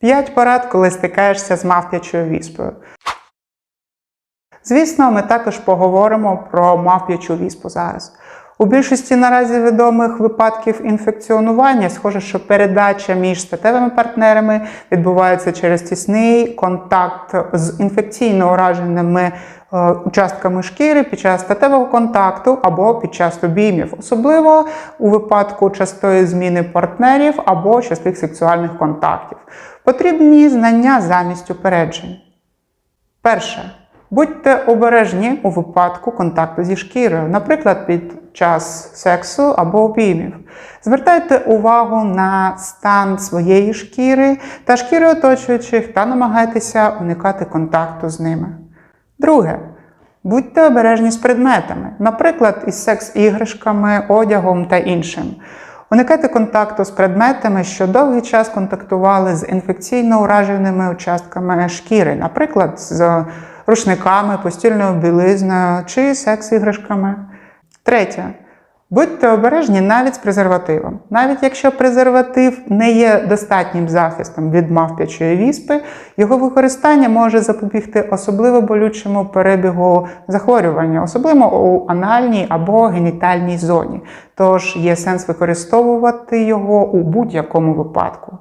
5 порад, коли стикаєшся з мавп'ячою віспою. Звісно, ми також поговоримо про мавп'ячу віспу зараз. У більшості наразі відомих випадків інфекціонування схоже, що передача між статевими партнерами відбувається через тісний контакт з інфекційно ураженими е, участками шкіри під час статевого контакту або під час обіймів, особливо у випадку частої зміни партнерів або частих сексуальних контактів. Потрібні знання замість упереджень. Перше. Будьте обережні у випадку контакту зі шкірою, наприклад, під час сексу або обіймів. Звертайте увагу на стан своєї шкіри та шкіри оточуючих та намагайтеся уникати контакту з ними. Друге. Будьте обережні з предметами, наприклад, із секс-іграшками, одягом та іншим. Уникайте контакту з предметами, що довгий час контактували з інфекційно ураженими участками шкіри, наприклад, з рушниками, постільною білизною чи секс-іграшками. Третє. Будьте обережні навіть з презервативом. Навіть якщо презерватив не є достатнім захистом від мавп'ячої віспи, його використання може запобігти особливо болючому перебігу захворювання, особливо у анальній або генітальній зоні. Тож є сенс використовувати його у будь-якому випадку.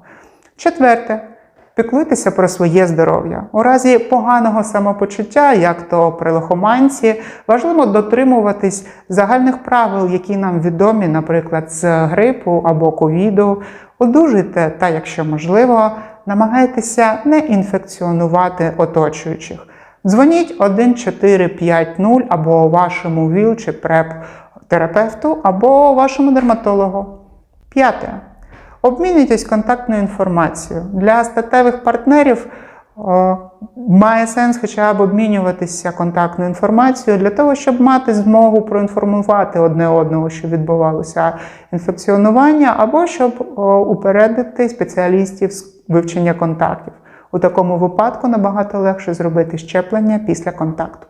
Четверте. Піклуйтеся про своє здоров'я. У разі поганого самопочуття, як то при лихоманці, важливо дотримуватись загальних правил, які нам відомі, наприклад, з грипу або ковіду. Одужуйте та, якщо можливо, намагайтеся не інфекціонувати оточуючих. Дзвоніть 1450 або вашому ВІЛ чи ПРЕП терапевту, або вашому дерматологу. П'яте. Обмінюйтесь контактною інформацією. Для статевих партнерів о, має сенс хоча б обмінюватися контактною інформацією для того, щоб мати змогу проінформувати одне одного, що відбувалося інфекціонування, або щоб о, упередити спеціалістів з вивчення контактів. У такому випадку набагато легше зробити щеплення після контакту.